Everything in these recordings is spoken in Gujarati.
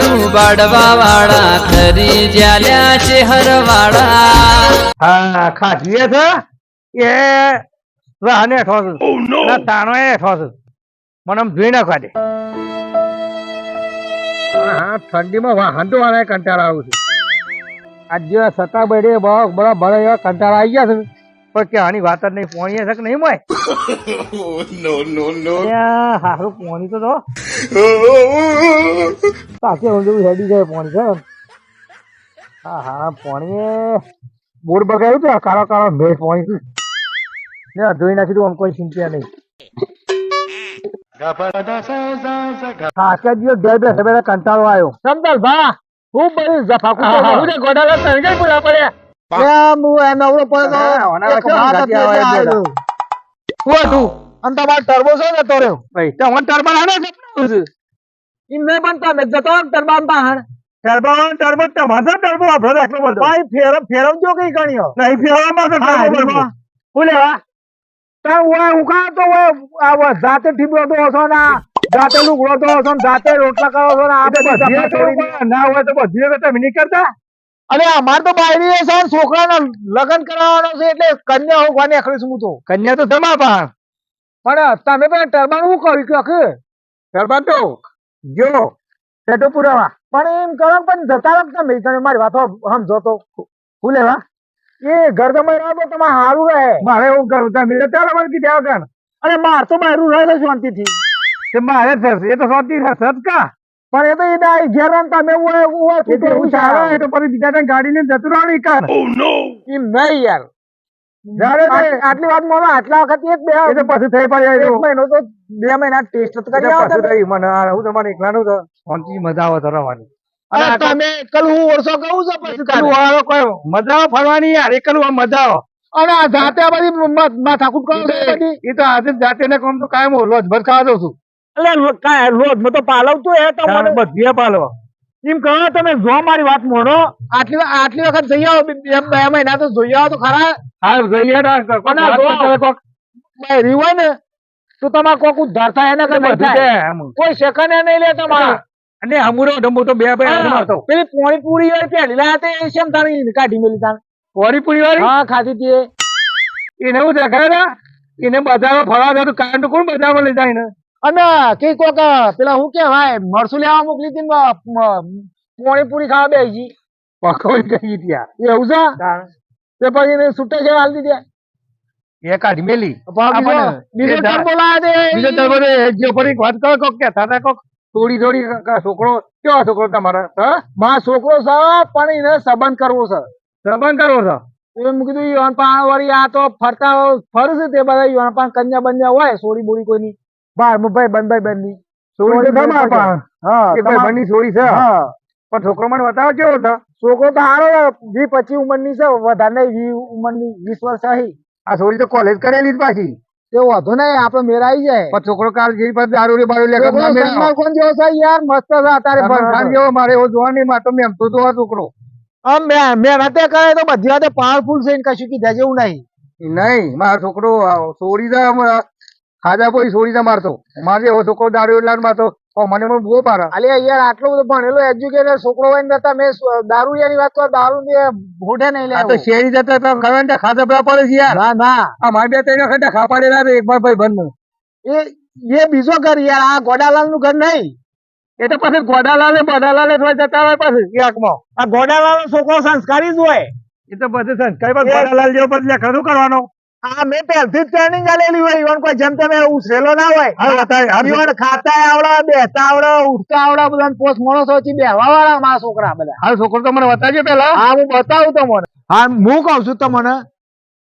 લાડુ બાળવા વાળા ખરી જ્યાલ્યા છે હરવાળા હા ખાધીએ છે? એ વાહને હેઠો છે. ના તાનો એ હેઠો છે. મને આમ જોઈ નાખવા દે. હા ઠંડીમાં વાહન તો વાળા કંટાળા આવું છું. આજે સતા બેડે બહુ બડા બડા એવા કંટાળા આવી ગયા છે. પણ કે આની વાત જ નહીં પોણી છે કે નહીં મોય? અલ્યા, હારું પોણી તો તો સાચે ઊંધું હેડી જાય પોણી છે હા હા પોણીએ. બોર્ડ બગાડ્યું તો કાળો કાળો મેઘ પોણી ને ધોઈ નાખી તું આમ કોઈ ચિંતા નહીં. ખાસા દિવસ ઘેર બેઠા બેઠા કંટાળો આવ્યો સમતલ ભા. ખૂબ બધું જફાકું ને ગોડાલા પૂરા પડ્યા. ટર્બો છે ને તો રહ્યો આને સપનું છે. ઈ નહીં પણ તમે જતો ટર્બાન બહાર ટર્બન ટર્બન તમારે ટર્બો આપણો આટલો બધો. ભાઈ ફેરવ ફેરવજો કઈ ગણ્યો. નહીં ફેરવામાં તો ટર્બો હા. તા ઓય ઉકા તો ઓય આ વ- જાતે ઠીબડો તો હશો ને જાતે લુગડો તો હશો જાતે રોટલા કરો છો ને આ બધી ના હોય તો બધી તમે નહીં કરતા? અરે અમાર તો બાયરી છે છોકરાના લગ્ન કરાવવાનો છે એટલે કન્યા હું કોને આખરી હું તો? કન્યા તો તમારા પણ પણ તમે પણ ટર્બાન શું કર્યું કે? આખે ટર્બાન તો જો પેટો પુરાવા. પણ એમ કરો પણ જતા રહો તમે તમે મારી વાતો સમજો તો. હું લેવા? એ ઘર તમે રહો તો તમારે સારું રહે. મારે એવું કરું તમે ત્યારે મને કીધા વગર અરે માર તો મારું રહેલો શાંતિથી. તે મારે થશે એ તો શાંતિ સોતી સદકા પણ એ તો એ ના ઘેરાન તમે ઓય ઓય એવું ચાલે એ તો પછી બીજા ગાડી ગાડીને જતું રહેવાનું ઓ નો એમ નહીં યાર. જ્યારે આટલી વાત મોનો આટલા વખત એક બે એ તો પછી થઈ પડે એક મહિનો તો બે મહિના ટેસ્ટ તો કરી આવતા પછી મને આ હું તમારે એકલાનું તો શાંતિ મજા આવે તરવાની અરે તમે એકલ હું વર્ષો કહું છું પછી તારું. વાળો કયો મજા આવે ફરવાની યાર એકલું મજા આવે. અને આ જાતે આ બધી મ- માથાકૂટ કરો એ તો આજે જાતે ને કોમ તો કાયમ ઓલો જ ભરખા દઉં છું. એટલે રોજ મતો તો એ હે તમને બધી પાલો એમ કહો તમે જો મારી વાત મોનો આટલી આટલી વખત જઈ આવો બે મહિના તો જોઈ આવો તો ખરા. હા જોઈએ કરે બાયરી હોય ને તો તમારે કોક ઉદ્ધાર થાય એના આમ. કોઈ સેકન્ડ એ નહીં લે તમારા. અને હમુરો ડંબો તો બે બે મારતો. હતો પેલી પોણી પૂરી વાળી પેલી લાતે એ શેમ તારી કાઢી મેલી તાર પોરી વાળી? હા ખાધી તી એને હું દેખાય ને એને બજારમાં ફરવા જતું કારણ તો કોણ બજારમાં લઈ જાય ને અને કે કોક પેલા હું કેવાય મરસું લેવા મોકલી હતી પોણી પૂરી ખાવા બે જી પકોડી ગઈ ત્યાં એવું છે? તે પછી એને છૂટે છે હાલ દીધી? એ કાઢી મેલી. બીજો એ દા- બીજો તો બધે જે ફરી વાત કરો કોક કે થાતા કોક. થોડી થોડી છોકરો કેવો છોકરો તમારો? હા? માં છોકરો છે પણ એને સંબંધ કરવો છે. સંબંધ કરવો છે? એ મેં કીધું યુવાન પાણ વળી આ તો ફરતા ફરશે છે તે બધા યુવાન પાણ કન્યા બન્યા હોય સોરી બોરી કોઈની. બાર ભાઈ બનભાઈ ભાઈ સોળી તો તમારા પાસે. હા એક ભાઈ બંની છોડી છે. હા. પણ છોકરો મને બતાવો કેવો હતો? છોકરો તો હારો વી પચીસ ઉંમરની છે વધારે નહીં વી ઉંમરની વીસ વર્ષ આવી આ સોળી તો કોલેજ કરેલી જ પાછી. તે વાંધો નહીં આપણે મેરાઈ જાય. પણ છોકરો કાલ જેવી પાસે દારૂ રે બારૂ લે ખાન જેવો છે? યાર મસ્ત છે અત્યારે ખાન જેવો મારે એવો જોવા નહીં મારે તો મેં તો આ છોકરો. આમ મે- મહેનતે કરે તો બધી વાતે પાવરફુલ છે કશું કીધા જેવું નહીં. નહીં મારો છોકરો દે આમ, ખાધા પોઈ છોડી ના મારતો. મારે એવો છોકરો દારૂ એટલા મારતો. મને પણ બહુ પારા. અલે યાર આટલો બધો ભણેલો એજ્યુકેટેડ છોકરો હોય ને તમે દારૂડિયાની વાત કરો દારૂ ને ભોઢે નહીં લે તો શેરી જતા તો ખબર ને ખાધા પીવા પડે છે યાર. ના ના. આ મારે બે ત્રણ વખત ખા પાડેલા એક વાર ભાઈ બંધ એ એ બીજો ઘર યાર આ ગોડાલાલનું ઘર નહીં. એ તો પછી ગોડાલાલે બડાલાલે થોડા જતા હોય પાછું યાકમાં આ ગોડાલાલ છોકરો સંસ્કારી જ હોય. એ તો પછી સંસ્કાર ગોડાલાલ જેવો પછી ખરું કરવાનો. આ મેં પહેલથી જ ટ્રેનિંગ આલેલી હોય ઈવન કોઈ જેમ તમે ઉછરેલો ના હોય. ઈવન ખાતા આવડે બેસતા આવડે ઉઠતા આવડે બધા પોસ્ટ મળો થી બેહવા વાળા મારા છોકરા બધા. હા છોકરો તમને બતાવજો પેલા હા હું બતાવું તમને હા હું કઉ છું તમને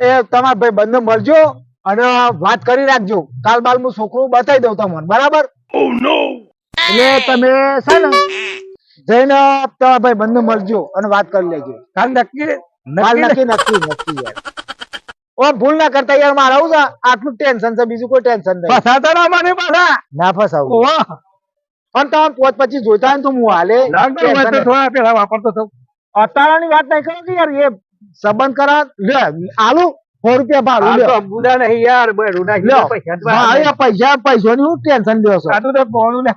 એ તમારા ભાઈ બંને મળજો અને વાત કરી રાખજો. કાલ બાલ હું છોકરું બતાવી દઉં તમને બરાબર? એટલે તમે છે ને જઈને તમારા ભાઈ બંને મળજો અને વાત કરી લેજો. કાલ નક્કી કાલ નક્કી નક્કી નક્કી નક્કી યાર. ઓ ભૂલ ના કરતા યાર મારે આવું છે. આટલું ટેન્શન છે બીજું કોઈ ટેન્શન નહીં. ફસાતા ના મને પાછા. ના ફસાવું. ઓવા અને તમે પોત પછી જોતા ને તો હું હાલે. થોડા પેલા વાપરતો થઉં અત્યારની વાત નહીં કરો કે યાર એ સંબંધ કરા લે આલુ સો રૂપિયા ભાડું આ લ્યો. બુડા નહીં યાર બેડું લ્યો. પૈસા પૈસો હા, વાળા એ પૈસા પૈસાની હું ટેન્શન લ્યો છો? આટલું તો પોણું ને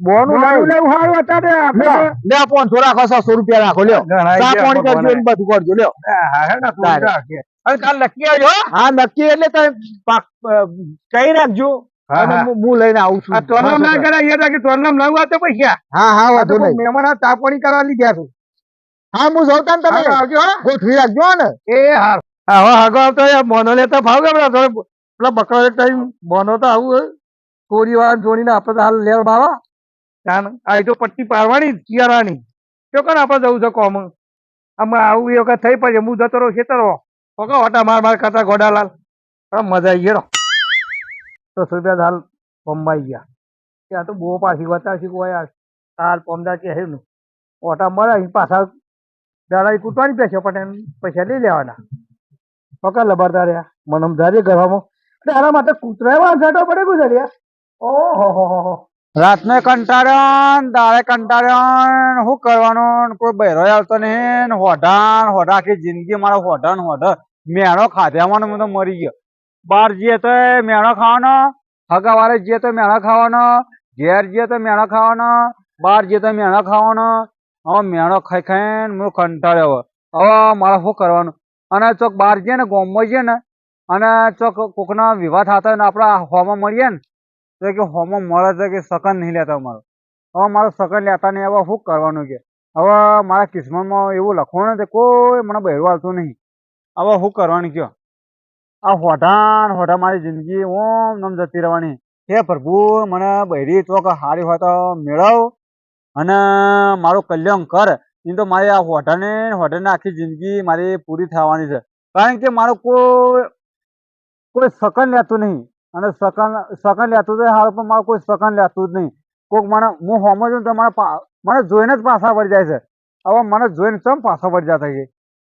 બોનું લાવું લેવું સારું અત્યારે આપણે લે લ્યો થોડા ખાસા સો રૂપિયા રાખો લ્યો. સા ચા કરજો બધું કરજો લ્યો. હા હા ને. અને કાલ નક્કી આવજો હા. નક્કી એટલે તમે કહી રાખજો હા, લઈને આવું છું. તોરનામ ના કરાય તોરનામ ના હોય તો પૈસા. હા હા વાંધો નહીં. મહેમાન તાપણી કરવા લીધા છું. હા હું જઉં તાન તમે. આવજો ગોઠવી રાખજો ને. એ હાર. હવે આગળ આવતો મોનો લેતા ભાવ કે પેલા પેલા બકરો એક ટાઈમ મોનો તો આવું કોરી વાળા જોડીને આપણે તો હાલ લેર બાવા. જાણ આ તો પટ્ટી પાડવાની જ, શિયાળાની. તો કોને આપણે જવું છે કોમ? આમાં આવું એ વખત થઈ પછી હું જતો રહું ખેતરો ઓકે, ઓટા માર માર કરતા ગોડાલાલ મજા આવી ગયો દસ રૂપિયા હાલ બંબાઈ ગયા. ત્યાં તો બહુ પાછી વતાશી કોઈ યાર હાલ પમદા કે હે ઓટા મળે પાછા દાડા કૂટવાની પૈસા પણ એમ પૈસા લઈ લેવાના. પકા લબરદાર રહ્યા મને ગરવામાં એટલે આના માટે કૂતરા વાંસાટો પડે ગુજર્યા ઓહો, હો હો હો. રાતને કંટાળ્યો દાળે કંટાળ્યો શું કરવાનું? કોઈ બહેરો આવતો નહીં. હોઢાણ, હોઢા આખી જિંદગી મારો હોઢા ને હોઢા. મેણો ખાધ્યામાં હું તો મરી ગયો. બહાર જઈએ તો મેણો ખાવાનો હગાવારે જઈએ તો મેણો ખાવાનો, ઘેર જઈએ તો મેણો ખાવાનો, બહાર જઈએ તો મેણો ખાવાનો. હવે મેણો ખાઈ ખાઈને હું કંટાળ્યો હવે મારે શું કરવાનું? અને ચોક બહાર જઈએ ને, ગોમમાં જઈએ ને, અને ચોક કોકના વિવાહ થતા હોય ને, આપણા હોમાં મળીએ ને તો કે હોમો મળે છે કે સકન નહીં લેતા મારો હવે મારો સકન લેતા નહીં, હવે શું કરવાનું કે? હવે મારા કિસ્મતમાં એવું લખવાનું છે કોઈ મને બહેરું આવતું નહીં. હવે શું કરવાનું કયો? આ હોઠા હોઢા મારી જિંદગી ઓમ નમ જતી રહેવાની. હે પ્રભુ, મને બહેરી ચોક હારી હોય તો મેળવ અને મારું કલ્યાણ કર. એમ તો મારી આ હોઠાને હોઠાને આખી જિંદગી મારી પૂરી થવાની છે. કારણ કે મારું કોઈ કોઈ સકન લેતું નહીં. અને સકન સકન લેતું તો હાલ પણ મારે કોઈ સકન લેતું જ નહીં. કોઈક મને, હું હોમો છું તો મને મને જોઈને જ પાછા પડી જાય છે. હવે મને જોઈને ચમ પાછા પડી જતા છે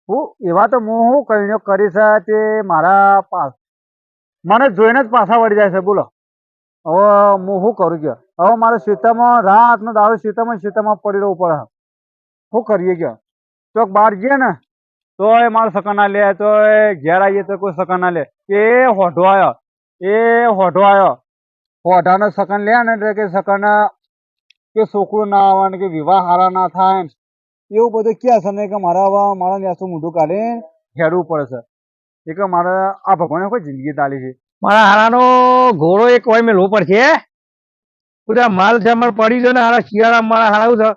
હું, એવા તો હું હું કહીને કરી છે તે મારા પાસ મને જોઈને જ પાછા વળી જાય છે, બોલો. હવે હું શું કરું કે હવે મારે સીતામાં, રાતનો દારૂ સીતામાં સીતામાં પડી રહેવું પડે. શું કરીએ કે ચોક બહાર જઈએ ને, તોય મારે સકન ના લે, તોય ઘેર આવીએ તો કોઈ સકન ના લે. એ હોઢો આવ્યો એ હોઢો આવ્યો હોઢાનો સકન લે ને એટલે કે સકન, કે છોકરો ના આવે ને કે વિવાહ હારા ના થાય ને, એવું બધું ક્યાં છે ને કે મારે મારા ન્યાસું મોઢું કાઢી હેડવું પડે છે એ કે મારે આ ભગવાને કોઈ જિંદગી તાલી છે. મારા હારાનો ઘોડો એક હોય મેં લો પડશે. બધા માલ છે પડી ગયો ને હારા શિયાળા મારા હારાવું છે.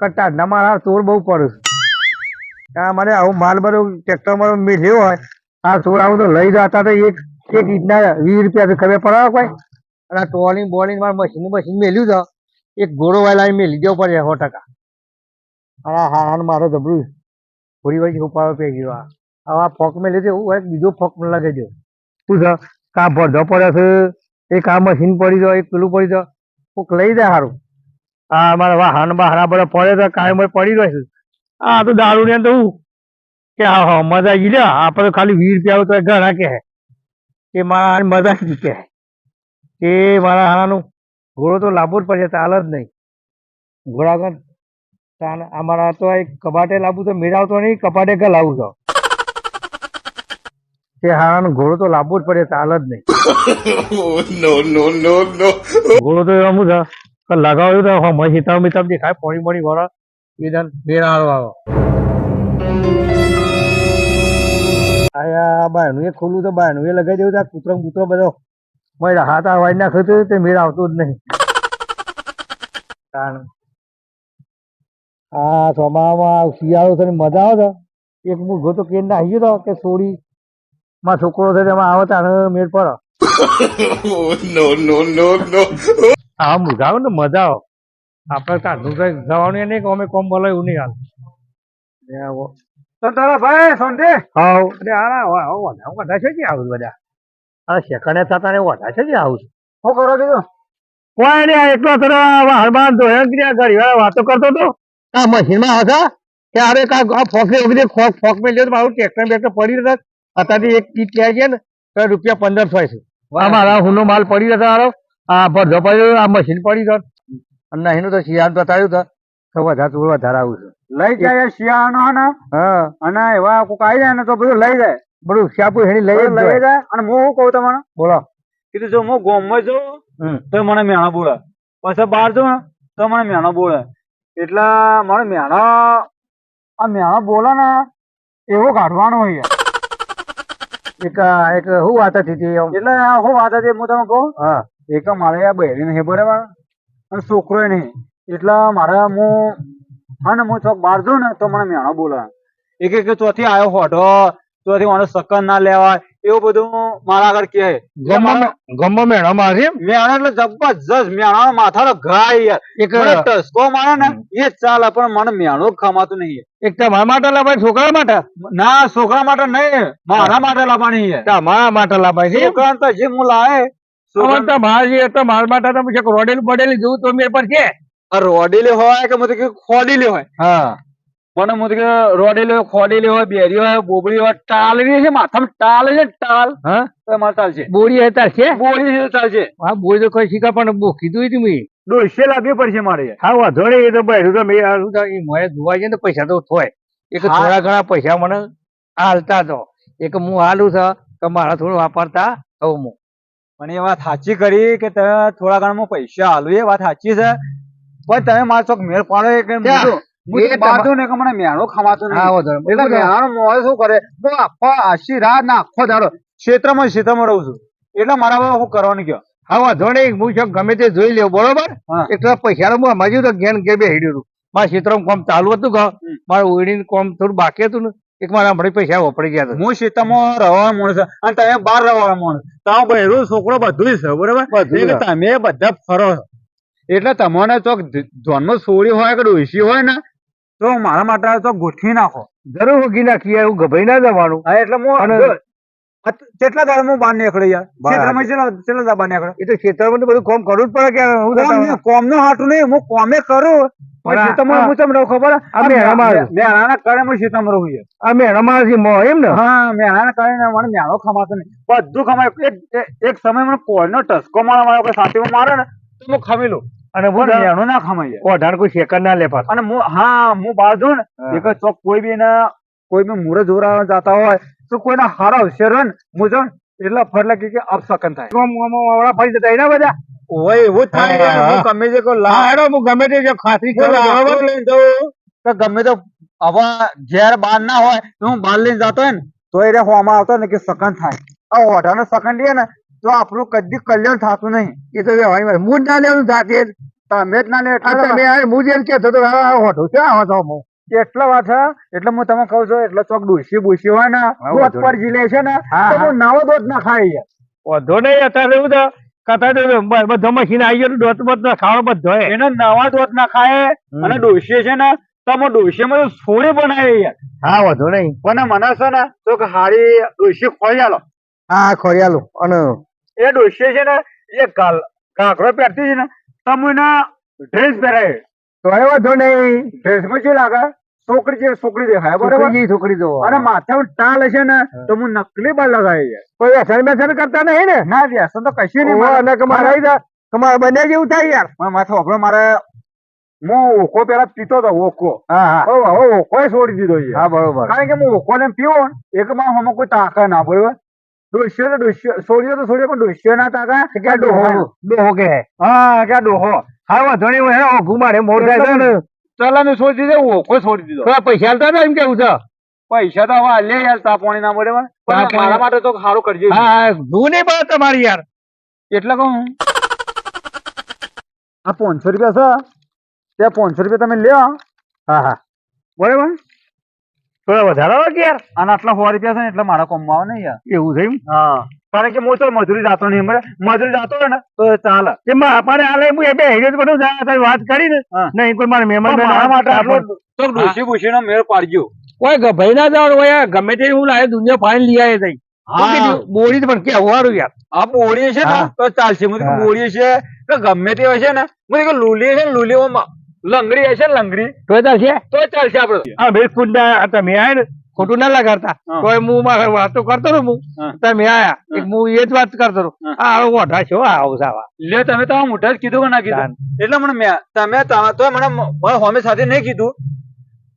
કટ્ટા ના મારા ચોર બહુ પડે છે. મારે આવું માલ બધું ટ્રેક્ટર મારો મેળ્યો હોય, આ ચોર આવું તો લઈ જતા તો એક એક ઈટના વીસ રૂપિયા ખબર પડે કોઈ. અને ટોલિંગ બોલિંગ મારે મશીન મશીન મેલ્યું તો એક ઘોડો વાયલા મેલી દેવો પડે સો ટકા. હા હા મારો જબરું થોડી વાર ઉપાડો પે ગયો આ. હવે ફોક મેં લીધે એવું હોય બીજો ફોક મને લગાવી દો શું છે કા ભરધો પડે છે? એક આ મશીન પડી દો એક પેલું પડી દો કોક લઈ જાય સારું આ મારા વાહન બહારા બધા પડે તો મેં પડી રહ્યો છે. આ તો દારૂ ને તો કે હા હા, મજા આવી લે આપણે ખાલી વીસ રૂપિયા તો ઘણા કે એ મારા મજા કે. એ મારા હારાનું ઘોડો તો લાવવો જ પડશે ચાલે જ નહીં. ઘોડા આગળ અમારા તો એક કબાટે લાવવું તો મેળવતો નહીં કબાટે કે લાવું તે. હારાનો ઘોડો તો લાવવો જ પડે ચાલે જ નહીં. નો નો નો. ઘોડો તો એમ કે લગાવ્યું તો હિતાબ મિતાબ દેખાય પોણી પોણી ઘોડા વિધાન મેળા આવો આયા બાયણું એ ખોલું તો બાયણું એ લગાવી દેવું તો આ કૂતરો કૂતરો બધો મળ્યા હાથ આ વાઈ નાખ્યું હતું તે મેળ આવતો જ નહીં. કારણ આ ચોમામાં શિયાળો છે ને મજા આવે છે. એક મૂળગો તો કેન નાહી ગયો તો કે સોડી માં છોકરો છે તેમાં આવે તારે મેળ પર. હા મજા આવે ને મજા આવે. આપણે કાઢું કઈ જવાનું એ નહીં કે અમે કોમ બોલાય એવું નહીં હાલ. આવો. તો તારા ભાઈ સોંતે હાઉ. એટલે હોય હવે વધારે છે કે આવું બધા? આ સેકન્ડે થતા ને વધારે છે કે આવું શું કરો કીધું કોઈ નહીં એટલો થોડો હરબાન ધોયા ક્રિયા કરી વાતો કરતો તો આ મશીનમાં હતા? કે અરે કા ફોકરી ફોક ને વગેરે ફોક ફોક મેં લ્યો તો મારું ટ્રેક્ટર બેક્ટર પડી રહ્યા અત્યારથી એક કીટ લે છે ને તો રૂપિયા પંદર થાય છે આ મારા હુનો માલ પડી રહ્યો હારો આ ભરજો પડ્યો આ મશીન પડી ગયો. અને એનું તો શિયાળ બતાવ્યું તો તો. વધારે વધારે આવું છે. લઈ જાય શિયાળાનો ને? હા. અને એવા કોક આવી જાય ને તો બધું લઈ જાય. બધું શાપુ હેડી લઈ લઈ જાય. અને હું શું કહું તમને? બોલો. કીધું જો હું ગોમમાં જાઉં તો મને મેણા બોલે પછી બહાર જાઉં ને તો મને મેણો બોલે એટલે મને મેણો આ મેણો બોલે ને એવો કાઢવાનો હોય એક એક શું વાત હતી એટલે હું વાત હતી હું તમે કહું? હા. એક મારે આ બહેરી નહીં બરાબર. અને છોકરો નહીં. એટલે મારે હું હા ને હું ચોક બહાર જાઉં ને તો મને મેણો બોલે. એક એક ચોથી આવ્યો હોઢો ચોથી મને સકન ના લેવાય એવું બધું મારા આગળ કહે. ગમો મેણો મારી મેણો એટલે જબરજસ્ત મેણો માથાનો ઘા યાર. એક ટસકો મારે ને એ જ ચાલે પણ મને મેણો ખમાતું નહીં એક તમારા માટે લાભાય છોકરા માટે? ના છોકરા માટે નહીં મારા માટે લાવવાની તમારા માટે છે છોકરા તો જે હું લાવે. તમારા જે માટે રોડેલ પડેલું જોવું તો મેં પર છે. રોડેલી હોય કે મતલબ કે ખોડેલી હોય? હા. પણ મતલબ કે રોડેલી હોય ખોડેલી હોય બેરી હોય બોબડી હોય ટાલવી છે માથામાં? ટાલ છે ટાલ? હા. તો મારે ચાલશે બોરી હતા છે? બોડી છે તો છે. હા બોરી તો કોઈ શીખા પણ બો કીધું હતું મેં. દોઢસે લાવવી પડશે મારે. હા વાંધો નહીં એ તો બેઠું તો મેં તો મોએ જોવા જઈએ ને પૈસા તો થોય એક હા. થોડા ઘણા પૈસા મને હાલતા તો. એક હું હાલું છે કે મારા થોડું વાપરતા થવું હું. પણ એ વાત સાચી કરી કે તમે થોડા ઘણા પૈસા હાલું એ વાત સાચી છે. પણ તમે મારો ચોક મેળ પાડો? હું એ તો તમા- બાંધું ને કે મને મેણો ખમાતું નહીં. એટલે મેણાનો મોહ શું કરે? હું આખો આખી રાત ને આખો દાડો ક્ષેત્રમાં ક્ષેત્રમાં રહું છું. એટલે મારા બાબા હું કરવાનું કયો હા વાંધો નહીં. હું ગમે તે જોઈ લેવું. બરોબર? એટલે પૈસા હું સમજ્યું તો ઘેર બે હેડ્યું હતું મારા ક્ષેત્રમાં કોમ ચાલુ હતું હમ. મારે ઓળીને કોમ થોડું બાકી હતું ને એક મારા હમણાં પૈસા વપરાઈ ગયા હતા. હું ક્ષેત્રમાં રહેવાનો માણસ અને તમે બહાર રહેવાનો માણસ. તારો બહેરો છોકરો બધું જ છે બરોબર? તમે બધા ફરો છો. એટલે તમને ચોક ધ્યાનમાં સોળી હોય કે ડોસી હોય ને? તો મારા માટે તો ગોઠવી નાખો. જરૂર મૂકી નાખીએ એવું ગભાઈ ના જવાનું. હા એટલે હું કેટલા દાડા હું બહાર નીકળે યાર? બહાર. ક્ષેત્રમાં કેટલા કેટલા દાડા બહાર નીકળ્યો એ તો તો બધું કોમ કરવું જ પડે કે હું કોમનું હાટું નહીં હું કોમે કરું. હું રહું ખબર મેળાના કારણે હું રહું આ મેળામાં મોં એમ ને? હા મેળાના કારણે મને મેળો ખમાતો નહીં. બધું ખમાય એક સમય મને કોઈનો ટસકો મારે મારા કોઈ સાથીમાં મારે ને તો હું ખમી લઉં અને હું પણ ના ખમાય. ઓઢાણ કોઈ શેકર ના લે પાછું. અને હું હા હું બહાર જાઉં ને એક ચોક કોઈ બી ના કોઈ બી મુરત જોરા જાતા હોય તો કોઈના હારા અવસર હોય ને હું જાઉં એટલે ફરલે કે અપસકન થાય. વાવડા ફરી જતા એના બધા? ઓય એવું થાય હું ગમે તે કોઈ હા હેડો હું ગમે તે ખાતરી કરો. લાકડું બરોબર તો ગમે તો હવે જ્યારે બહાર ના હોય તો હું બહાર લઈને જતો હોય ને તો એ હોવામાં આવતો ને કે સકન થાય. આ ઓઢાનો સકન લે ને તો આપણું કદી કલ્યાણ થતું નહીં. એ તો વ્યવહાર વાત. ના લેવાનું જાતે તમે જ ના લે તમે હું જેમ કહેતો હોઠું છે હું. એટલા વાત એટલે હું તમે કહું છું એટલે ચોક ડુસી બુસી હોય ને દોત પર જીલે છે ને તો નાવો દોત ના ખાઈ વધો નહીં અત્યારે એવું તો કથા બધો મશીન આવી ગયો દોત બોત ના ખાવા બધો એને નવા દોત ના ખાય અને ડોસી છે ને તમે ડોસીમાં માં સોડે બનાવી યાર હા વધુ નહીં. પણ મને છે ને તો હારી ડોસી ખોઈ આલો. હા ખોરિયાલો અને એ ડોસી છે ને એ કાલ ઘાઘરો પહેરતી છે ને તમે ડ્રેસ પહેરાય તો એ વાંધો નહીં. ડ્રેસમાં શું લાગે? છોકરી છે છોકરી દેખાય બરોબર? છોકરી જો અને માથામાં ટાલ હશે ને તો હું નકલી બાર લગાવી યાર કોઈ વ્યસન બેસન કરતા નહીં ને? ના વ્યસન તો કશું નહીં. અને મારા તમારે બંને જેવું થાય યાર. મારા માથા ઓગળો મારે હું ઓકો પેલા પીતો હતો ઓકો હવે હવે છોડી દીધો હા બરોબર. કારણ કે હું ઓકો ને પીવો એક માં હમણાં કોઈ તાકા ના બરોબર? ડોસ્યો તો ડોસ્યો છોડ્યો તો છોડ્યો પણ ડોસ્યો ના તાકા કે ડોહો. ડોહો કે હા? કે ડોહો? હા વાંધો નહીં હું ઘુમાડે મોર છે ને. ચલાને છોડી દીધો ઓકો છોડી દીધો. થોડા પૈસા આલતા ને એમ કેવું છે? પૈસા તો હવે લે યાર તા પાણી ના મળે પણ. મારા માટે તો સારું કરજો. હા હા નહીં પડે તમારી યાર. એટલે કહું આ પાંચસો રૂપિયા છે. ત્યાં પાંચસો રૂપિયા તમે લ્યો. હા હા. બરાબર? થોડા વધારે આવે યાર અને આટલા સો રૂપિયા છે ને એટલે મારા કોમમાં આવે ને યાર. એવું છે એમ? હા. કારણ કે હું તો મજૂરી જાતો નહીં બરાબર? મજૂરી જાતો હોય ને તો ચાલે. કે મારે આલે હું એ બે હેડ્યો બધું જાય વાત કરી ને. નહીં કોઈ મારે મહેમાન મારા માટે આટલો કોઈ તો ડૂસી ભૂસી નો મેળ પાડજો. ગભાઈ ના જવાનું હોય યાર. ગમે તે હું લાવે દુનિયા ફાઈન લઈ આવે તઈ. બોડી પણ કે અવારું યાર. આ બોડીએ છે ને તો ચાલશે. હું તો છે ગમે તે હશે ને હું લુલી છે ને લુલીઓમાં. લંગડી હશે લંગડી તો ચાલશે? છે તો ચાલશે આપડે હા ભાઈ ના તમે આયા ને? ખોટું ના લગાડતા. તો હું વાતો કરતો રહું હું. તમે આયા. એક હું એ જ વાત કરતો આ ઓઢા છો આવું સાવા. લે તમે તો મોટા જ કીધું કે ના કીધું? એટલે મને મેં તમે તો મને હોમે સાથે નહીં કીધું.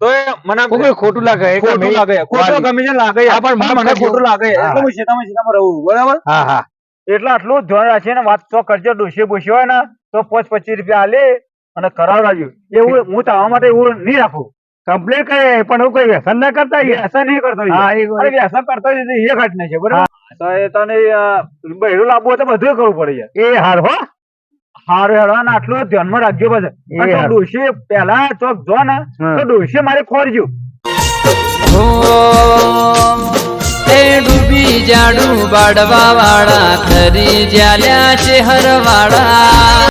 તો મને કોઈ ખોટું લાગે ખોટું લાગે. ખોટું ગમે છે લાગે. પણ મને ખોટું લાગે. એટલે હું સીતામાં સીતામાં રહું બરાબર? હા હા. એટલે આટલું જ ધ્યાન રાખીને વાત તો કરજો ડોસી બોસી હોય ને તો પાંચ પચીસ રૂપિયા આલે. અને કરાવડાવજો એવું હું તમારા માટે એવું નહીં રાખું. કમ્પ્લેન કરે પણ હું કઈ વ્યસન ના કરતા વ્યસન નહીં કરતો હા. એ વ્યસન કરતો એ ઘટના છે બરાબર? તો એ તને બહેરું લાવવું હોય તો બધું કરવું પડે યાર એ હાર હો. હારું હેડો અને આટલું ધ્યાનમાં રાખજો હારું. ડોશી પેલા ચોક જો ને તો ડોશી મારે ખોરજો હો ડૂબી જાડું બાડવા વાળા ખરી જ્યાલ્યા છે હરવાળા